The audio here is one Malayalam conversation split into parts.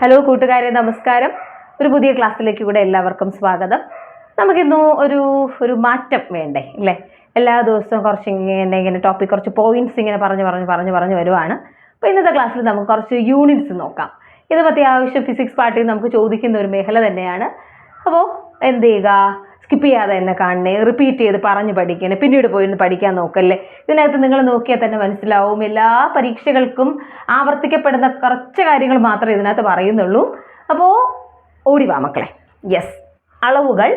ഹലോ കൂട്ടുകാരെ നമസ്കാരം. ഒരു പുതിയ ക്ലാസ്സിലേക്ക് കൂടെ എല്ലാവർക്കും സ്വാഗതം. നമുക്കിന്ന് ഒരു ഒരു മാറ്റം വേണ്ടേ അല്ലേ? എല്ലാ ദിവസവും കുറച്ച് ഇങ്ങനെ ഇങ്ങനെ ടോപ്പിക് കുറച്ച് പോയിന്റ്സ് ഇങ്ങനെ പറഞ്ഞ് പറഞ്ഞ് പറഞ്ഞ് പറഞ്ഞ് വരുവാണ്. അപ്പോൾ ഇന്നത്തെ ക്ലാസ്സിൽ നമുക്ക് കുറച്ച് യൂണിറ്റ്സ് നോക്കാം. ഇത് അത്യാവശ്യം ഫിസിക്സ് പാർട്ടിൽ നമുക്ക് ചോദിക്കുന്ന ഒരു മേഖല തന്നെയാണ്. അപ്പോൾ എന്ത് ചെയ്യുക? സ്കിപ്പ് ചെയ്യാതെ തന്നെ കാണണേ റിപ്പീറ്റ് ചെയ്ത് പറഞ്ഞ് പഠിക്കണേ പിന്നീട് പോയി ഒന്ന് പഠിക്കാൻ നോക്കല്ലേ? ഇതിനകത്ത് നിങ്ങൾ നോക്കിയാൽ തന്നെ മനസ്സിലാവും. എല്ലാ പരീക്ഷകൾക്കും ആവർത്തിക്കപ്പെടുന്ന കുറച്ച് കാര്യങ്ങൾ മാത്രമേ ഇതിനകത്ത് പറയുന്നുള്ളൂ. അപ്പോൾ ഓടിവാ മക്കളെ. യെസ് അളവുകൾ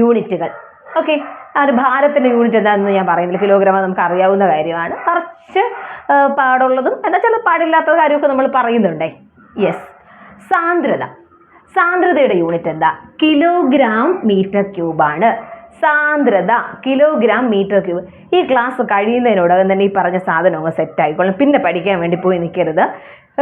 യൂണിറ്റുകൾ. ഓക്കെ ഒരു ഭാരത്തിന്റെ യൂണിറ്റ് എന്താണെന്ന് ഞാൻ പറയുന്നില്ല. കിലോഗ്രാം നമുക്ക് അറിയാവുന്ന കാര്യമാണ്. കുറച്ച് പാടുള്ളതും എന്നാൽ ചില പാടില്ലാത്ത കാര്യമൊക്കെ നമ്മൾ പറയുന്നുണ്ടേ. യെസ് സാന്ദ്രത. സാന്ദ്രതയുടെ യൂണിറ്റ് എന്താ? കിലോഗ്രാം മീറ്റർ ക്യൂബാണ് സാന്ദ്രത കിലോഗ്രാം മീറ്റർ ക്യൂബ് ഈ ക്ലാസ് കഴിയുന്നതിനോടകം തന്നെ ഈ പറഞ്ഞ സാധനം അങ്ങ് സെറ്റ് ആയിക്കോളും. പിന്നെ പഠിക്കാൻ വേണ്ടി പോയി നിൽക്കരുത്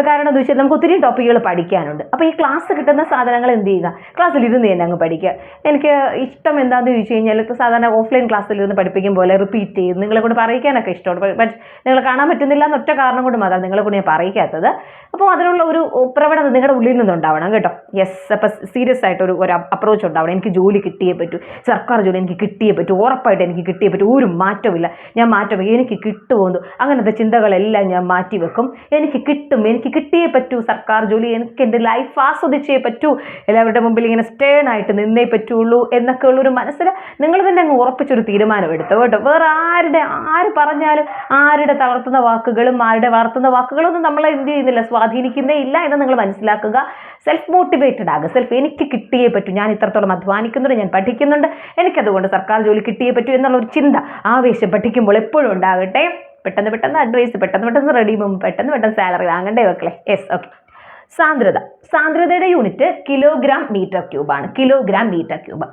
കാരണം എന്താ വെച്ചാൽ നമുക്ക് ഒത്തിരി ടോപ്പിക്കുകൾ പഠിക്കാനുണ്ട്. അപ്പോൾ ഈ ക്ലാസ് കിട്ടുന്ന സാധനങ്ങൾ എന്ത് ചെയ്യുക? ക്ലാസ്സിൽ ഇരുന്ന് തന്നെ അങ്ങ് പഠിക്കുക. എനിക്ക് ഇഷ്ടം എന്താണെന്ന് ചോദിച്ചു കഴിഞ്ഞാൽ സാധാരണ ഓഫ്ലൈൻ ക്ലാസ്സിൽ ഇരുന്ന് പഠിപ്പിക്കും പോലെ റിപ്പീറ്റ് ചെയ്ത് നിങ്ങളെ കൊണ്ട് പറയിക്കാനൊക്കെ ഇഷ്ടമാണ്. ബട്ട് നിങ്ങൾ കാണാൻ പറ്റുന്നില്ല എന്നൊറ്റ കാരണം കൊണ്ട് മാത്രം നിങ്ങളെ കൊണ്ട് ഞാൻ പറയിക്കാത്തത്. അപ്പോൾ അതിനുള്ള ഒരു പ്രവണത നിങ്ങളുടെ ഉള്ളിൽ നിന്നുണ്ടാവണം കേട്ടോ. യെസ് അപ്പോൾ സീരിയസ് ആയിട്ട് ഒരു ഒരു അപ്രോച്ച് ഉണ്ടാവണം. എനിക്ക് ജോലി കിട്ടിയേ പറ്റൂ. സർക്കാർ ജോലി എനിക്ക് കിട്ടിയേ പറ്റൂ. ഉറപ്പായിട്ട് എനിക്ക് കിട്ടിയേ പറ്റൂ. ഒരു മാറ്റമില്ല ഞാൻ മാറ്റം എനിക്ക് കിട്ടുമെന്നു അങ്ങനത്തെ ചിന്തകളെല്ലാം ഞാൻ മാറ്റി വെക്കും എനിക്ക് കിട്ടും എനിക്ക് കിട്ടിയേ പറ്റൂ. സർക്കാർ ജോലി എനിക്ക് എന്റെ ലൈഫ് ആസ്വദിച്ചേ പറ്റൂ. എല്ലാവരുടെ മുമ്പിൽ ഇങ്ങനെ സ്റ്റേൺ ആയിട്ട് നിന്നേ പറ്റുള്ളൂ എന്നൊക്കെ ഉള്ളൊരു മനസ്സിൽ നിങ്ങൾ തന്നെ അങ്ങ് ഉറപ്പിച്ചൊരു തീരുമാനം എടുത്തു കേട്ടോ. വേറെ ആരുടെ ആര് പറഞ്ഞാലും ആരുടെ തളർത്തുന്ന വാക്കുകളും ആരുടെ വളർത്തുന്ന വാക്കുകളൊന്നും നമ്മളെ എന്ത് ചെയ്യുന്നില്ല സ്വാധീനിക്കുന്നേ ഇല്ല എന്ന് നിങ്ങൾ മനസ്സിലാക്കുക. സെൽഫ് മോട്ടിവേറ്റഡ് ആകുക. സെൽഫ് എനിക്ക് കിട്ടിയേ പറ്റൂ. ഞാൻ ഇത്രത്തോളം അധ്വാനിക്കുന്നുണ്ട് ഞാൻ പഠിക്കുന്നുണ്ട്. എനിക്കതുകൊണ്ട് സർക്കാർ ജോലി കിട്ടിയേ പറ്റൂ എന്നുള്ള ഒരു ചിന്ത ആവേശം പഠിക്കുമ്പോൾ എപ്പോഴും ഉണ്ടാകട്ടെ. പെട്ടെന്ന് പെട്ടെന്ന് അഡ്വൈസ് പെട്ടെന്ന് പെട്ടെന്ന് റെഡി പെട്ടെന്ന് പെട്ടെന്ന് സാലറി വാങ്ങണ്ടേ വെക്കളെ യെസ് ഓക്കെ സാന്ദ്രത. സാന്ദ്രതയുടെ യൂണിറ്റ് കിലോഗ്രാം മീറ്റർ ക്യൂബാണ് കിലോഗ്രാം മീറ്റർ ക്യൂബ്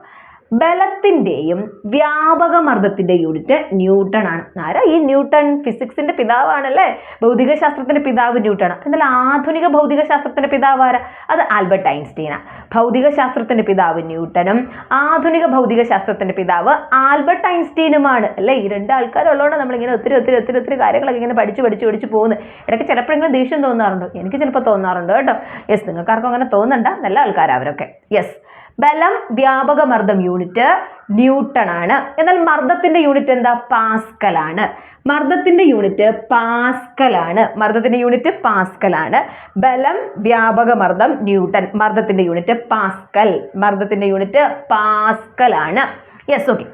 ബലത്തിന്റെയും വ്യാപക മർദ്ദത്തിന്റെ യൂണിറ്റ് ന്യൂട്ടൺ ആണ്. ആരാ ഈ ന്യൂട്ടൺ? ഫിസിക്സിന്റെ പിതാവാണല്ലേ? ഭൗതിക ശാസ്ത്രത്തിന്റെ പിതാവ് ന്യൂട്ടൺ. എന്നാൽ ആധുനിക ഭൗതിക ശാസ്ത്രത്തിന്റെ പിതാവ് ആരാ? അത് ആൽബർട്ട് ഐൻസ്റ്റീനാണ് ഭൗതിക ശാസ്ത്രത്തിന്റെ പിതാവ് ന്യൂട്ടനും ആധുനിക ഭൗതിക ശാസ്ത്രത്തിന്റെ പിതാവ് ആൽബർട്ട് ഐൻസ്റ്റീനുമാണ്. അല്ലേ? ഈ രണ്ട് ആൾക്കാരുള്ളതുകൊണ്ട് നമ്മളിങ്ങനെ ഒത്തിരി ഒത്തിരി ഒത്തിരി ഒത്തിരി കാര്യങ്ങളൊക്കെ ഇങ്ങനെ പഠിച്ച് പഠിച്ച് പഠിച്ച് പോകുന്നത്. ഇടയ്ക്ക് ചിലപ്പോഴെങ്കിലും ദേഷ്യം തോന്നാറുണ്ടോ. എനിക്ക് ചിലപ്പോൾ തോന്നാറുണ്ട് കേട്ടോ. യെസ് നിങ്ങൾക്കാർക്കും അങ്ങനെ തോന്നണ്ട. നല്ല ആൾക്കാരാണ് അവരൊക്കെ. യെസ് ബലം വ്യാപക മർദ്ദം യൂണിറ്റ് ന്യൂട്ടൺ ആണ്. എന്നാൽ മർദ്ദത്തിന്റെ യൂണിറ്റ് എന്താ? പാസ്കൽ ആണ്. മർദ്ദത്തിന്റെ യൂണിറ്റ് പാസ്കൽ ആണ്. മർദ്ദത്തിന്റെ യൂണിറ്റ് പാസ്കൽ ആണ്. ബലം വ്യാപക മർദ്ദം ന്യൂട്ടൺ. മർദ്ദത്തിന്റെ യൂണിറ്റ് പാസ്കൽ. മർദ്ദത്തിന്റെ യൂണിറ്റ് പാസ്കൽ ആണ്. യെസ് ഓക്കെ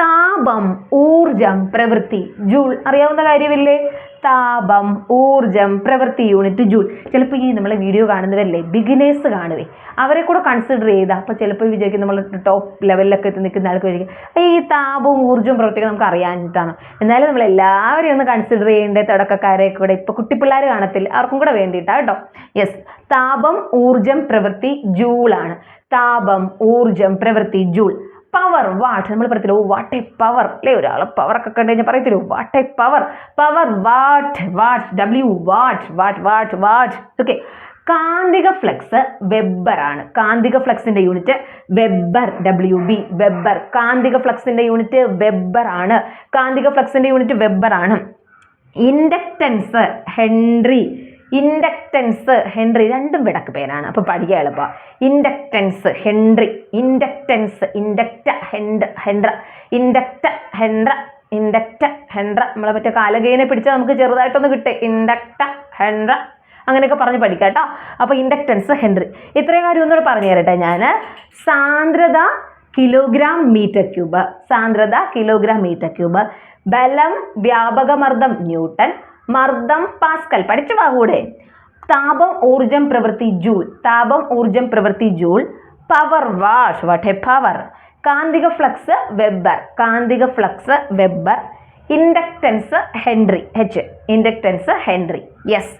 താപം ഊർജം പ്രവൃത്തി. ജൂൾ അറിയാവുന്ന കാര്യമില്ലേ? താപം ഊർജം പ്രവൃത്തി യൂണിറ്റ് ജൂൾ. ചിലപ്പോൾ ഈ നമ്മളെ വീഡിയോ കാണുന്നവരല്ലേ? ബിഗിനേഴ്സ് കാണുവേ. അവരെ കൂടെ കൺസിഡർ ചെയ്താൽ അപ്പോൾ ചിലപ്പോൾ വിചാരിക്കും നമ്മൾ ടോപ്പ് ലെവലിലൊക്കെ എത്തി നിൽക്കുന്ന ആൾക്ക് വിചാരിക്കും ഈ താപവും ഊർജവും പ്രവൃത്തിയൊക്കെ നമുക്ക് അറിയാനിട്ടാണ് എന്നാലും നമ്മൾ എല്ലാവരെയും ഒന്ന് കൺസിഡർ ചെയ്യേണ്ട തുടക്കക്കാരെ കൂടെ ഇപ്പോൾ കുട്ടിപ്പിള്ളേർ കാണത്തില്ല. അവർക്കും കൂടെ വേണ്ടിയിട്ടാണ് കേട്ടോ യെസ് താപം ഊർജം പ്രവൃത്തി ജൂളാണ്. താപം ഊർജം പ്രവൃത്തി ജൂൾ. പവർ വാട്ട് നമ്മൾ പറയത്തില്ല വാട്ട് എ പവർ അല്ലേ ഒരാൾ പവർ ഒക്കെ കണ്ടു കഴിഞ്ഞാൽ പറയത്തില്ലോ watt a power power watt watt W watt watt watt watt okay കാന്തിക ഫ്ലക്സ് വെബ്ബർ ആണ്. കാന്തിക ഫ്ലക്സിന്റെ unit weber W B weber കാന്തിക ഫ്ലക്സിന്റെ യൂണിറ്റ് വെബ്ബർ ആണ്. കാന്തിക ഫ്ലക്സിന്റെ യൂണിറ്റ് വെബ്ബർ ആണ്. ഇൻഡക്റ്റൻസ് ഹെൻറി ഇൻഡക്റ്റൻസ് ഹെൻറി രണ്ടും വിടക്ക് പേരാണ്. അപ്പോൾ പഠിക്കുക എളുപ്പം. ഇൻഡക്റ്റൻസ് ഹെൻറി ഇൻഡക്റ്റൻസ് ഇൻഡക്റ്റ ഹെൻഡ് ഹെൻഡ്ര ഇൻഡക്റ്റ ഹെൻഡ്ര ഇൻഡക്റ്റ ഹെൻഡ്ര. നമ്മളെ മറ്റേ കാലകേനെ പിടിച്ചാൽ നമുക്ക് ചെറുതായിട്ടൊന്ന് കിട്ടും. ഇൻഡക്റ്റ ഹെൻഡ്ര. അങ്ങനെയൊക്കെ പറഞ്ഞ് പഠിക്കാം കേട്ടോ. അപ്പോൾ ഇൻഡക്റ്റൻസ് ഹെൻറി ഇത്രയും കാര്യം ഒന്നുകൂടെ പറഞ്ഞു തരട്ടെ ഞാൻ സാന്ദ്രത കിലോഗ്രാം മീറ്റർ ക്യൂബ്. സാന്ദ്രത കിലോഗ്രാം മീറ്റർ ക്യൂബ്. ബലം വ്യാപകമർദ്ദം ന്യൂട്ടൺ. മർദ്ദം പാസ്കൽ പഠിച്ചു വാകൂടെ താപം ഊർജം പ്രവൃത്തി ജൂൾ. താപം ഊർജം പ്രവൃത്തി ജൂൾ. പവർ വാഷ്. വാട്ട് പവർ കാന്തിക ഫ്ലക്സ് വെബർ. കാന്തിക flux weber. Inductance henry. H inductance henry. Yes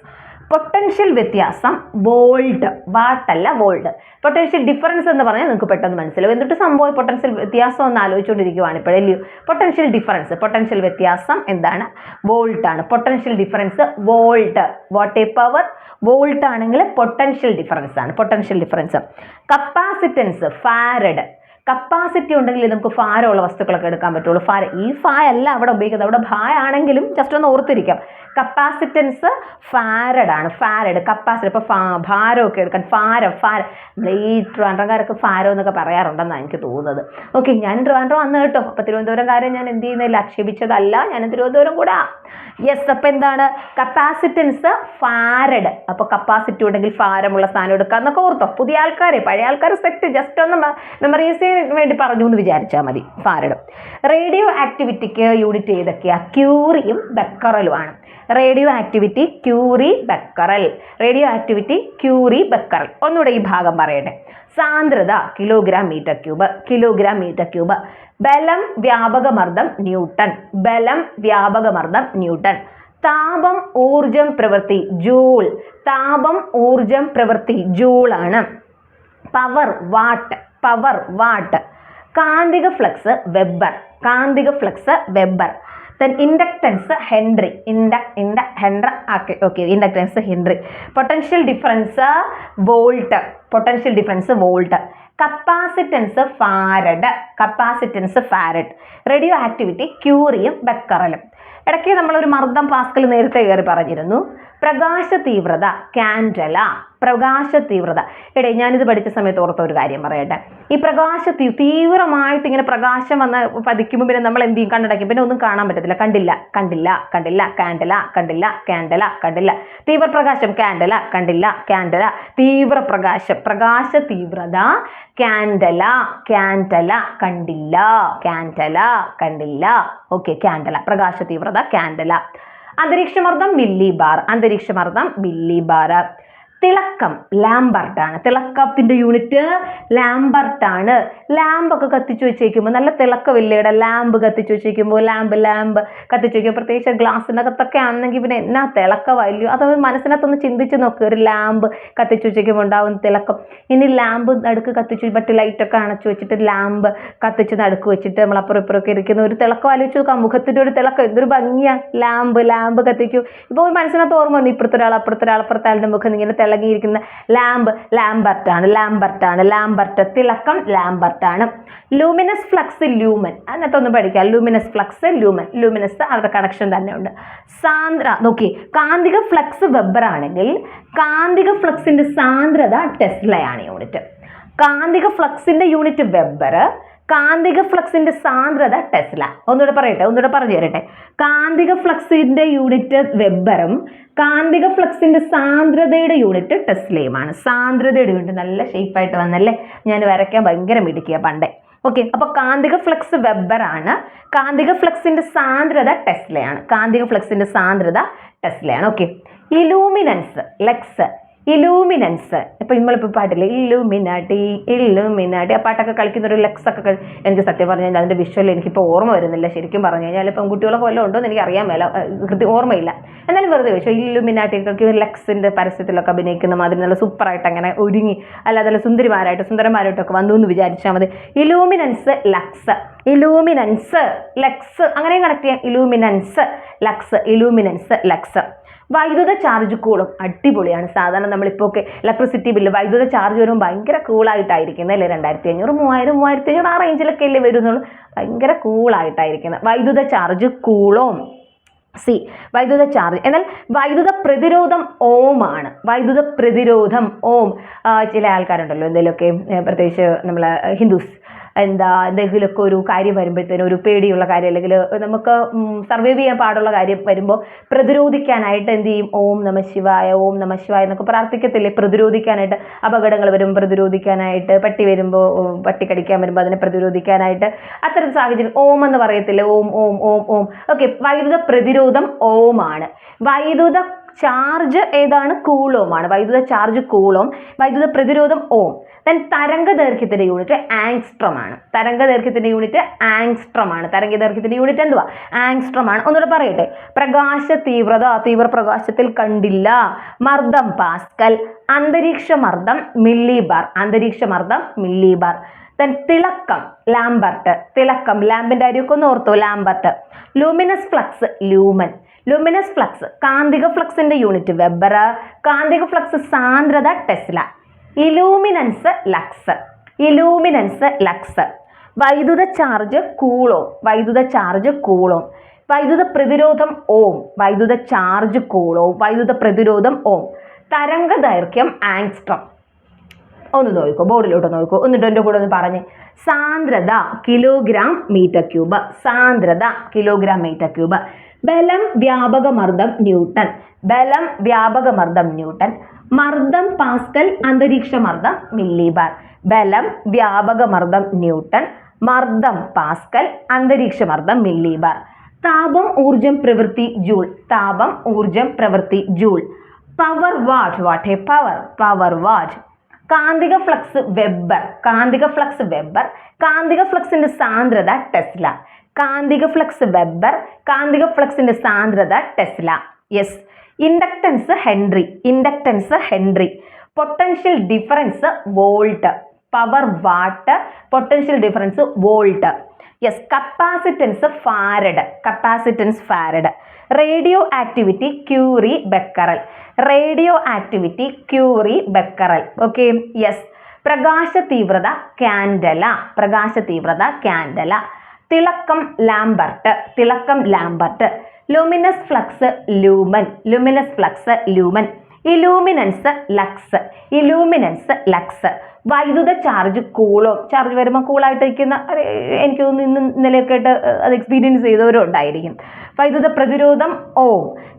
potential വ്യത്യാസം വോൾട്ട് വാട്ടല്ല വോൾട്ട് പൊട്ടൻഷ്യൽ ഡിഫറൻസ് എന്ന് പറഞ്ഞാൽ നിങ്ങൾക്ക് പെട്ടെന്ന് മനസ്സിലാവും. എന്നിട്ട് സംഭവം? പൊട്ടൻഷ്യൽ വ്യത്യാസം ഒന്ന് ആലോചിച്ചുകൊണ്ടിരിക്കുവാണ് ഇപ്പോഴല്ലയോ പൊട്ടൻഷ്യൽ ഡിഫറൻസ് പൊട്ടൻഷ്യൽ വ്യത്യാസം എന്താണ്? വോൾട്ട് ആണ്. Potential difference volt what a power volt ആണെങ്കിൽ പൊട്ടൻഷ്യൽ ഡിഫറൻസ് ആണ്. Potential difference capacitance farad capacity ഉണ്ടെങ്കിൽ നമുക്ക് ഭാരമുള്ള വസ്തുക്കളൊക്കെ എടുക്കാൻ പറ്റുള്ളൂ. ഫാര ഈ ഫാ അല്ല അവിടെ ഉപയോഗിക്കുന്നത്. അവിടെ ഭായ ആണെങ്കിലും ജസ്റ്റ് ഒന്ന് ഓർത്തിരിക്കാം. കപ്പാസിറ്റൻസ് ഫാരഡ് ആണ്. ഫാരഡ് കപ്പാസിറ്റി ഇപ്പോൾ ഫാ ഭാരമൊക്കെ എടുക്കാൻ ഫാരം ഫാര ഈ ട്രിവാൻഡ്രംകാരൊക്കെ ഫാരം എന്നൊക്കെ പറയാറുണ്ടെന്നാണ് എനിക്ക് തോന്നുന്നത്. ഓക്കെ ഞാൻ ട്രിവാൻഡ്രം വന്ന് കേട്ടോ. അപ്പോൾ തിരുവനന്തപുരംകാരെ ഞാൻ എന്ത് ചെയ്യുന്നില്ല? ആക്ഷേപിച്ചതല്ല ഞാൻ തിരുവനന്തപുരം കൂടെ. യെസ് അപ്പം എന്താണ്? കപ്പാസിറ്റൻസ് ഫാരഡ് അപ്പോൾ കപ്പാസിറ്റി ഉണ്ടെങ്കിൽ ഫാരമുള്ള സാധനം എടുക്കുക എന്നൊക്കെ ഓർത്തോ. പുതിയ ആൾക്കാരെ പഴയ ആൾക്കാർ സെറ്റ് ജസ്റ്റ് ഒന്ന് മെമ്മറീസ് വേണ്ടി പറഞ്ഞു എന്ന് വിചാരിച്ചാൽ മതി ഫാരഡ് റേഡിയോ ആക്ടിവിറ്റിക്ക് യൂണിറ്റ് ഏതൊക്കെയാണ് ക്യൂറിയും ബെക്കറലുമാണ് radioactivity curie becquerel radioactivity curie becquerel ഒന്നുകൂടെ ഈ ഭാഗം പറയട്ടെ. സാന്ദ്രത kilogram metre cube kilogram metre cube ബലം വ്യാപകമർദ്ദം ന്യൂട്ടൺ ബലം വ്യാപകമർദ്ദം ന്യൂട്ടൺ. താപം ഊർജം പ്രവൃത്തി ജൂൾ താപം ഊർജം പ്രവൃത്തി ജൂൾ ആണ്. Power watt power watt. കാന്തിക ഫ്ലക്സ് വെബർ കാന്തിക flux weber. Then inductance henry ഇൻഡ ഇൻഡ ഹെൻഡ്ര ആക്കി okay inductance henry potential difference volt potential difference volt capacitance farad capacitance farad radioactivity ക്യൂറിയും ബെക്കറലും ഇടയ്ക്ക് നമ്മളൊരു മർദ്ദം പാസ്കൽ നേരത്തെ കയറി പറഞ്ഞിരുന്നു. പ്രകാശ തീവ്രത കാൻഡല പ്രകാശ തീവ്രത എടേ ഞാനിത് പഠിച്ച സമയത്ത് ഓർത്ത ഒരു കാര്യം പറയട്ടെ. ഈ പ്രകാശ തീവ്രമായിട്ട് ഇങ്ങനെ പ്രകാശം വന്ന് പതിക്കുമ്പോൾ പിന്നെ നമ്മൾ എന്ത് ചെയ്യും? കണ്ണടയ്ക്കും. പിന്നെ ഒന്നും കാണാൻ പറ്റത്തില്ല. കണ്ടില്ല കണ്ടില്ല കണ്ടില്ല കാൻഡല കണ്ടില്ല കാൻഡല കണ്ടില്ല. തീവ്രപ്രകാശം കാൻഡല കണ്ടില്ല കാൻഡല. തീവ്രപ്രകാശം പ്രകാശ തീവ്രത കാൻഡല കാൻഡല കണ്ടില്ല കാൻഡല കണ്ടില്ല. ഓക്കെ കാൻഡല പ്രകാശ തീവ്രത കാൻഡല അന്തരീക്ഷമർദ്ദം മില്ലി ബാർ. അന്തരീക്ഷമർദ്ദം മില്ലി ബാർ. തിളക്കം ലാംബർട്ട് ആണ്. തിളക്കത്തിന്റെ യൂണിറ്റ് ലാംബർട്ട് ആണ്. ലാമ്പൊക്കെ കത്തിച്ചു വെച്ചേക്കുമ്പോൾ നല്ല തിളക്കമില്ലേടെ? ലാമ്പ് കത്തിച്ചു വെച്ചേക്കുമ്പോൾ ലാമ്പ് ലാമ്പ്. കത്തിച്ചു വയ്ക്കും പ്രത്യേകിച്ച് ഗ്ലാസ്സിനകത്തൊക്കെ ആണെങ്കിൽ പിന്നെ എന്നാ തിളക്കമല്ലയോ അത് മനസ്സിനകത്തൊന്ന് ചിന്തിച്ച് നോക്കുക ഒരു ലാമ്പ് കത്തിച്ച് വെച്ചേക്കുമ്പോൾ ഉണ്ടാവുന്ന തിളക്കം. ഇനി ലാമ്പ് നടുക്ക് കത്തിച്ച് മറ്റു ലൈറ്റൊക്കെ അണച്ചു വെച്ചിട്ട് ലാമ്പ് കത്തിച്ച് നടുക്ക് വെച്ചിട്ട് നമ്മൾ അപ്പുറം ഇപ്പുറമൊക്കെ ഇരിക്കുന്ന. ഒരു തിളക്കം ആലോചിച്ച് നോക്കാം. മുഖത്തിന്റെ ഒരു തിളക്കം. എന്തൊരു ഭംഗിയാ. ലാമ്പ് ലാമ്പ് കത്തിക്കും. ഇപ്പോൾ ഒരു മനസ്സിനകത്ത് ഓർമ്മ വന്നു. ഇപ്പുറത്തെ ഒരാൾ അപ്പുറത്തെ മുഖം ഇങ്ങനെ തിളങ്ങിയിരിക്കുന്ന ലാമ്പ്. ലാംബർട്ടാണ് ലാംബർട്ടാണ് ലാംബർട്ട് തിളക്കം ലാംബർട്ടാണ് ലൂമിനസ് ഫ്ലക്സ് ലൂമൻ. അതിനകത്തൊന്ന് പഠിക്കാം. Luminous flux lumen. ലൂമിനസ് അവരുടെ കണക്ഷൻ തന്നെ ഉണ്ട് സാന്ദ്ര നോക്കി കാന്തിക ഫ്ലക്സ് വെബർ ആണെങ്കിൽ കാന്തിക ഫ്ലക്സിന്റെ സാന്ദ്രത ടെസ്ലയാണ് യൂണിറ്റ് കാന്തിക ഫ്ലക്സിന്റെ യൂണിറ്റ് വെബർ കാന്തിക ഫ്ലക്സിന്റെ സാന്ദ്രത ടെസ്ല. ഒന്നുകൂടെ പറയട്ടെ ഒന്നുകൂടെ പറഞ്ഞു തരട്ടെ. കാന്തിക ഫ്ലക്സിന്റെ യൂണിറ്റ് വെബറും കാന്തിക ഫ്ലക്സിന്റെ സാന്ദ്രതയുടെ യൂണിറ്റ് ടെസ്ലയുമാണ്. സാന്ദ്രതയുടെ യൂണിറ്റ് നല്ല ഷേപ്പായിട്ട് വന്നല്ലേ? ഞാൻ വരയ്ക്കാൻ ഭയങ്കര മിടുക്കിയ പണ്ടേ. ഓക്കെ അപ്പോൾ കാന്തിക ഫ്ലക്സ് വെബറാണ് കാന്തിക ഫ്ലക്സിന്റെ സാന്ദ്രത ടെസ്ലയാണ്. കാന്തിക ഫ്ലക്സിന്റെ സാന്ദ്രത ടെസ്ലയാണ്. ഓക്കെ ഇലൂമിനൻസ് ലെക്സ് ഇലൂമിനൻസ് ഇപ്പൊ നമ്മളിപ്പോൾ പാട്ടില്ലേ? ഇല്ലുമിനാട്ടി ഇല്ലുമിനാട്ടി ആ പാട്ടൊക്കെ കളിക്കുന്ന ഒരു ലെക്സ് ഒക്കെ എനിക്ക് സത്യം പറഞ്ഞു കഴിഞ്ഞാൽ അതിന്റെ വിഷ്വൽ എനിക്കിപ്പോൾ ഓർമ്മ വരുന്നില്ല. ശരിക്കും പറഞ്ഞു കഴിഞ്ഞാൽ ഇപ്പം കുട്ടികളൊക്കെ വല്ലതും ഉണ്ടോ എന്ന് എനിക്ക് അറിയാൻ മേല കൃത്യം ഓർമ്മയില്ല. എന്നാലും വെറുതെ ചോദിച്ചു. ഇല്ലുമിനാട്ടിക്കൊക്കെ ഒരു ലെക്സിന്റെ പരസ്യത്തിലൊക്കെ അഭിനയിക്കുന്ന മാതിരി നല്ല സൂപ്പറായിട്ട് അങ്ങനെ ഒരുങ്ങി. അല്ലാതെ നല്ല സുന്ദരിമാരായിട്ട് സുന്ദരന്മാരായിട്ടൊക്കെ വന്നു എന്ന് വിചാരിച്ചാൽ മതി. ഇലൂമിനൻസ് ലക്സ് ഇലൂമിനൻസ് ലക്സ് അങ്ങനെയും കണക്ട് ചെയ്യാം. ഇലൂമിനൻസ് ലക്സ് ഇലൂമിനൻസ് ലക്സ് വൈദ്യുത ചാർജ് കൂളും അടിപൊളിയാണ്. സാധാരണ നമ്മളിപ്പോൾ ഒക്കെ ഇലക്ട്രിസിറ്റി ബില്ല് വൈദ്യുത ചാർജ് വരുമ്പോൾ ഭയങ്കര കൂളായിട്ടായിരിക്കുന്നത് അല്ലേ? രണ്ടായിരത്തി അഞ്ഞൂറ് മൂവായിരം മൂവായിരത്തി അഞ്ഞൂറ് ആ റേഞ്ചിലൊക്കെ അല്ലേ വരുന്നുള്ളൂ? ഭയങ്കര കൂളായിട്ടായിരിക്കുന്നത് വൈദ്യുത ചാർജ് കൂളോം. സി വൈദ്യുത ചാർജ് എന്നാൽ വൈദ്യുത പ്രതിരോധം ഓം ആണ്. വൈദ്യുത പ്രതിരോധം ഓം ചില ആൾക്കാരുണ്ടല്ലോ എന്തെങ്കിലുമൊക്കെ പ്രത്യേകിച്ച് നമ്മൾ ഹിന്ദുസ്. എന്താ എന്തെങ്കിലുമൊക്കെ ഒരു കാര്യം വരുമ്പോഴത്തേനും ഒരു പേടിയുള്ള കാര്യം അല്ലെങ്കിൽ നമുക്ക് സർവൈവ് ചെയ്യാൻ പാടുള്ള കാര്യം വരുമ്പോൾ പ്രതിരോധിക്കാനായിട്ട് എന്ത് ചെയ്യും? ഓം നമ ശിവായ ഓം നമ ശിവായ എന്നൊക്കെ പ്രാർത്ഥിക്കത്തില്ലേ? പ്രതിരോധിക്കാനായിട്ട് അപകടങ്ങൾ വരും പ്രതിരോധിക്കാനായിട്ട് പട്ടി വരുമ്പോൾ പട്ടി കടിക്കാൻ വരുമ്പോൾ അതിനെ പ്രതിരോധിക്കാനായിട്ട് അത്തരം സാഹചര്യം ഓം എന്ന് പറയത്തില്ലേ? ഓം ഓം ഓം ഓം. ഓക്കെ വൈദ്യുത പ്രതിരോധം ഓം ആണ്. വൈദ്യുത ചാർജ് ഏതാണ്? കൂളോമാണ് വൈദ്യുത ചാർജ് കൂളോം വൈദ്യുത പ്രതിരോധം ഓം. ദെൻ തരംഗ ദൈർഘ്യത്തിന്റെ യൂണിറ്റ് ആങ്സ്ട്രം ആണ്. തരംഗ ദൈർഘ്യത്തിന്റെ യൂണിറ്റ് ആങ്സ്ട്രം ആണ്. തരംഗ ദൈർഘ്യത്തിന്റെ യൂണിറ്റ് എന്തുവാ? ആങ്സ്ട്രം ആണ്. ഒന്നുകൂടെ പറയട്ടെ. പ്രകാശ തീവ്രത തീവ്ര പ്രകാശത്തിൽ കണ്ടില്ല. മർദ്ദം പാസ്കൽ. അന്തരീക്ഷ മർദ്ദം മില്ലിബാർ അന്തരീക്ഷ മർദ്ദം മില്ലിബാർ ദെൻ തിളക്കം ലാംബർട്ട് തിളക്കം. ലാമ്പിന്റെ അരിയൊക്കെ ഒന്ന് ortho? Lambert luminous flux lumen luminous flux കാന്തിക ഫ്ലക്സിന്റെ യൂണിറ്റ് വെബർ കാന്തിക ഫ്ലക്സ് സാന്ദ്രത tesla illuminance lux illuminance lux വൈദ്യുത ചാർജ് കൂളോ വൈദ്യുത ചാർജ് കൂളോ വൈദ്യുത പ്രതിരോധം ഓം. വൈദ്യുത ചാർജ് കൂളോ വൈദ്യുത പ്രതിരോധം ഓം. തരംഗ ദൈർഘ്യം ആങ്സ്ട്രം. ഒന്ന് നോക്കൂ ബോർഡിലോട്ട് നോക്കൂ. എന്നിട്ട് എന്റെ കൂടെ ഒന്ന് പറഞ്ഞ്. സാന്ദ്രത കിലോഗ്രാം മീറ്റർ ക്യൂബ് സാന്ദ്രത കിലോഗ്രാം മീറ്റർ ക്യൂബ് ബലം വ്യാപകമർദ്ദം ന്യൂട്ടൺ. ബലം വ്യാപകമർദ്ദം ന്യൂട്ടൺ. മർദ്ദം പാസ്കൽ അന്തരീക്ഷ മർദ്ദം മില്ലിബാർ. ബലം വ്യാപക മർദ്ദം ന്യൂട്ടൺ. മർദ്ദം പാസ്കൽ അന്തരീക്ഷ മർദ്ദം മില്ലിബാർ. താപം ഊർജം പ്രവൃത്തി ജൂൾ. താപം ഊർജം പ്രവൃത്തി joule. Power watt? What a power? Power watt? കാന്തിക ഫ്ലക്സ് വെബർ. കാന്തിക ഫ്ലക്സ് വെബർ. കാന്തിക ഫ്ലക്സിന്റെ സാന്ദ്രത ടെസ്ല. കാന്തിക ഫ്ലക്സ് വെബർ. കാന്തിക ഫ്ലക്സിന്റെ സാന്ദ്രത tesla. Yes. Inductance henry inductance henry. Potential difference volt power watt potential difference volt yes capacitance farad capacitance farad radioactivity curie becquerel radioactivity curie becquerel okay yes പ്രകാശ തീവ്രത കാൻഡല പ്രകാശ തീവ്രത കാൻഡല തിളക്കം ലാംബർട്ട് തിളക്കം lambert luminous flux lumen luminous flux lumen illuminance lux illuminance lux വൈദ്യുത ചാർജ് കൂളോ. ചാർജ് വരുമ്പോൾ കൂളായിട്ടിരിക്കുന്ന എനിക്ക് തോന്നുന്നു ഇന്നും ഇന്നലെയൊക്കെ ആയിട്ട് അത് എക്സ്പീരിയൻസ് ചെയ്തവരും ഉണ്ടായിരിക്കും. വൈദ്യുത പ്രതിരോധം ഓ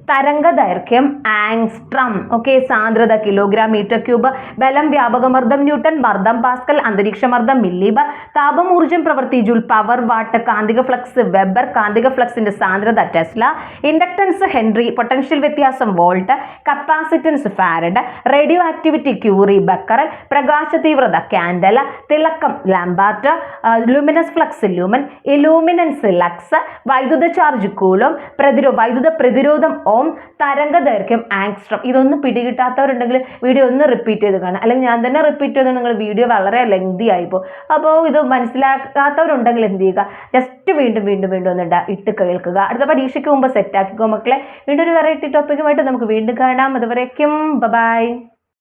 തരംഗ ദൈർഘ്യം ആങ്സ്ട്രം ഓക്കെ സാന്ദ്രത കിലോഗ്രാം മീറ്റർ ക്യൂബ് ബലം വ്യാപകമർദ്ദം ന്യൂട്ടൺ മർദ്ദം പാസ്കൽ അന്തരീക്ഷ മർദ്ദം മില്ലിബർ താപം ഊർജം പ്രവൃത്തി ജൂൾ പവർ വാട്ട് കാന്തിക ഫ്ലക്സ് വെബർ കാന്തിക ഫ്ലക്സിന്റെ സാന്ദ്രത ടെസ്ല ഇൻഡക്ടൻസ് ഹെൻറി പൊട്ടൻഷ്യൽ വ്യത്യാസം volt capacitance farad radioactivity curie becquerel പ്രകാശ തീവ്രത കാൻഡല തിളക്കം lambert luminous flux lumen illuminance lux വൈദ്യുത ചാർജ് കൂളം പ്രതിരോ വൈദ്യുത പ്രതിരോധം ഓം തരംഗ ദൈർഘ്യം ആങ്സ്ട്രം ഇതൊന്നും പിടികിട്ടാത്തവരുണ്ടെങ്കിൽ വീഡിയോ ഒന്ന് റിപ്പീറ്റ് ചെയ്ത് കാണാം അല്ലെങ്കിൽ ഞാൻ തന്നെ റിപ്പീറ്റ് ചെയ്ത് നിങ്ങൾ വീഡിയോ വളരെ ലെങ്തി ആയിപ്പോൾ അപ്പോൾ ഇത് മനസ്സിലാക്കാത്തവരുണ്ടെങ്കിൽ എന്ത് ചെയ്യുക? ജസ്റ്റ് വീണ്ടും വീണ്ടും വീണ്ടും ഒന്ന് ഇടാ- ഇട്ട് കേൾക്കുക. അടുത്ത പരീക്ഷയ്ക്ക് മുമ്പ് സെറ്റാക്കിക്കോ മക്കളെ. വീണ്ടും ഒരു വെറൈറ്റി ടോപ്പിക്കുമായിട്ട് നമുക്ക് വീണ്ടും കാണാം. അതുവരേക്കും ബൈ